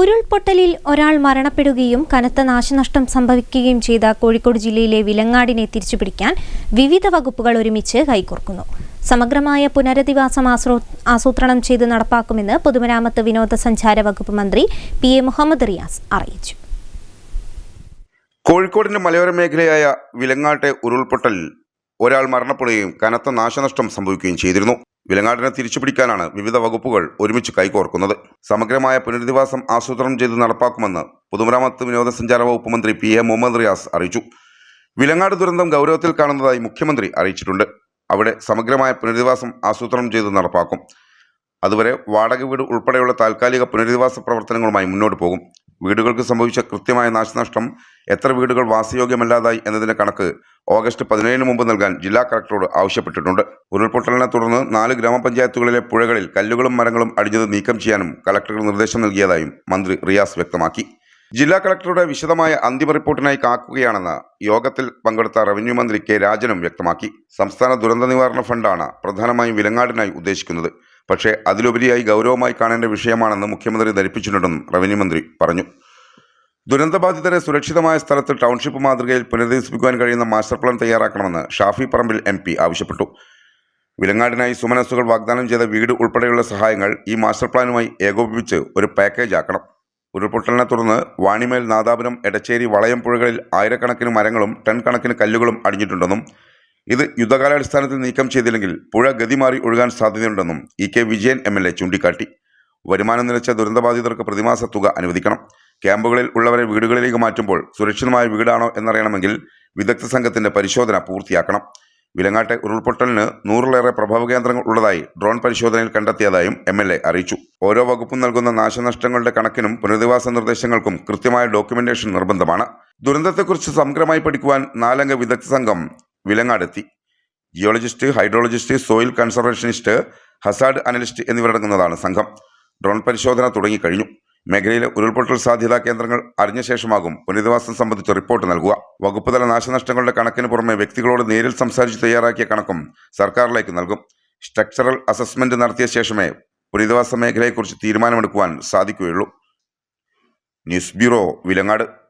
ഉരുൾപൊട്ടലിൽ ഒരാൾ മരണപ്പെടുകയും കനത്ത നാശനഷ്ടം സംഭവിക്കുകയും ചെയ്ത കോഴിക്കോട് ജില്ലയിലെ വിലങ്ങാടിനെ തിരിച്ചുപിടിക്കാൻ വിവിധ വകുപ്പുകൾ ഒരുമിച്ച് കൈകോർക്കുന്നു. സമഗ്രമായ പുനരധിവാസം ആസൂത്രണം ചെയ്ത് നടപ്പാക്കുമെന്ന് പൊതുമരാമത്ത് വിനോദസഞ്ചാര വകുപ്പ് മന്ത്രി പി എ മുഹമ്മദ് റിയാസ് അറിയിച്ചു. കോഴിക്കോടിന്റെ മലയോര മേഖലയായ വിലങ്ങാട്ടെ ഉരുൾപൊട്ടലിൽ ഒരാൾ മരണപ്പെടുകയും കനത്ത നാശനഷ്ടം സംഭവിക്കുകയും ചെയ്തിരുന്നു. വിലങ്ങാടിനെ തിരിച്ചുപിടിക്കാനാണ് വിവിധ വകുപ്പുകൾ ഒരുമിച്ച് കൈകോർക്കുന്നത്. സമഗ്രമായ പുനരധിവാസം ആസൂത്രണം ചെയ്ത് നടപ്പാക്കുമെന്ന് പൊതുമരാമത്ത് വിനോദസഞ്ചാര വകുപ്പ് മന്ത്രി പി എ മുഹമ്മദ് റിയാസ് അറിയിച്ചു. വിലങ്ങാട് ദുരന്തം ഗൗരവത്തിൽ കാണുന്നതായി മുഖ്യമന്ത്രി അറിയിച്ചിട്ടുണ്ട്. അവിടെ സമഗ്രമായ പുനരധിവാസം ആസൂത്രണം ചെയ്ത് നടപ്പാക്കും. അതുവരെ വാടക വീട് ഉൾപ്പെടെയുള്ള താൽക്കാലിക പുനരധിവാസ പ്രവർത്തനങ്ങളുമായി മുന്നോട്ട് പോകും. വീടുകൾക്ക് സംഭവിച്ച കൃത്യമായ നാശനഷ്ടം എത്ര വീടുകൾ വാസയോഗ്യമല്ലാതായി എന്നതിന്റെ കണക്ക് ഓഗസ്റ്റ് പതിനേഴിന് മുമ്പ് നൽകാൻ ജില്ലാ കളക്ടറോട് ആവശ്യപ്പെട്ടിട്ടുണ്ട്. ഉരുൾപൊട്ടലിനെ തുടർന്ന് നാല് ഗ്രാമപഞ്ചായത്തുകളിലെ പുഴകളിൽ കല്ലുകളും മരങ്ങളും അടിഞ്ഞത് നീക്കം ചെയ്യാനും കളക്ടർക്ക് നിർദ്ദേശം നൽകിയതായും മന്ത്രി റിയാസ് വ്യക്തമാക്കി. ജില്ലാ കളക്ടറുടെ വിശദമായ അന്തിമ റിപ്പോർട്ടിനായി കാക്കുകയാണെന്ന് യോഗത്തിൽ പങ്കെടുത്ത റവന്യൂ മന്ത്രി കെ രാജനും വ്യക്തമാക്കി. സംസ്ഥാന ദുരന്ത നിവാരണ ഫണ്ടാണ് പ്രധാനമായും വിലങ്ങാടിനായി ഉദ്ദേശിക്കുന്നത്. പക്ഷേ അതിലുപരിയായി ഗൗരവമായി കാണേണ്ട വിഷയമാണെന്ന് മുഖ്യമന്ത്രി ധരിപ്പിച്ചിട്ടുണ്ടെന്നും റവന്യൂ മന്ത്രി പറഞ്ഞു. ദുരന്തബാധിതരെ സുരക്ഷിതമായ സ്ഥലത്ത് ടൗൺഷിപ്പ് മാതൃകയിൽ പുനരധിവസിപ്പിക്കുവാൻ കഴിയുന്ന മാസ്റ്റർ പ്ലാൻ തയ്യാറാക്കണമെന്ന് ഷാഫി പറമ്പിൽ എം പി ആവശ്യപ്പെട്ടു. വിലങ്ങാടിനായി സുമനസ്സുകൾ വാഗ്ദാനം ചെയ്ത വീട് ഉൾപ്പെടെയുള്ള സഹായങ്ങൾ ഈ മാസ്റ്റർ പ്ലാനുമായി ഏകോപിപ്പിച്ച് ഒരു പാക്കേജ് ആക്കണം ഉരുൾപൊട്ടലിനെ തുടർന്ന് വാണിമേൽ നാദാപുരം എടച്ചേരി വളയം പുഴകളിൽ ആയിരക്കണക്കിന് മരങ്ങളും ടൺ കണക്കിന് കല്ലുകളും അടിഞ്ഞിട്ടുണ്ടെന്നും ഇത് യുദ്ധകാലാടിസ്ഥാനത്തിൽ നീക്കം ചെയ്തില്ലെങ്കിൽ പുഴ ഗതിമാറി ഒഴുകാൻ സാധ്യതയുണ്ടെന്നും E K Vijayan M L A ചൂണ്ടിക്കാട്ടി. വരുമാനം നിലച്ച ദുരന്തബാധിതർക്ക് പ്രതിമാസ തുക അനുവദിക്കണം. ക്യാമ്പുകളിൽ ഉള്ളവരെ വീടുകളിലേക്ക് മാറ്റുമ്പോൾ സുരക്ഷിതമായ വീടാണോ എന്നറിയണമെങ്കിൽ വിദഗ്ധ സംഘത്തിന്റെ പരിശോധന പൂർത്തിയാക്കണം. വിലങ്ങാട്ടെ ഉരുൾപൊട്ടലിന് നൂറിലേറെ പ്രഭവ കേന്ദ്രങ്ങൾ ഉള്ളതായി ഡ്രോൺ പരിശോധനയിൽ കണ്ടെത്തിയതായും എം എൽ എ അറിയിച്ചു. ഓരോ വകുപ്പും നൽകുന്ന നാശനഷ്ടങ്ങളുടെ കണക്കിനും പുനരധിവാസ നിർദ്ദേശങ്ങൾക്കും കൃത്യമായ ഡോക്യുമെന്റേഷൻ നിർബന്ധമാണ്. ദുരന്തത്തെക്കുറിച്ച് സമഗ്രമായി പഠിക്കുവാൻ നാലംഗ വിദഗ്ധ സംഘം വിലങ്ങാടെത്തി. Geologist hydrologist soil conservationist hazard analyst എന്നിവരടങ്ങുന്നതാണ് സംഘം. ഡ്രോൺ പരിശോധന തുടങ്ങിക്കഴിഞ്ഞു. മേഖലയിലെ ഉരുൾപൊട്ടൽ സാധ്യതാ കേന്ദ്രങ്ങൾ അറിഞ്ഞ ശേഷമാകും പുനരധിവാസം സംബന്ധിച്ച റിപ്പോർട്ട് നൽകുക. വകുപ്പുതല നാശനഷ്ടങ്ങളുടെ കണക്കിന് പുറമെ വ്യക്തികളോട് നേരിൽ സംസാരിച്ച് തയ്യാറാക്കിയ കണക്കും സർക്കാരിലേക്ക് നൽകും. സ്ട്രക്ചറൽ അസസ്മെന്റ് നടത്തിയ ശേഷമേ പുനരധിവാസ മേഖലയെക്കുറിച്ച് തീരുമാനമെടുക്കുവാൻ സാധിക്കുകയുള്ളൂ. News bureau Vilangad.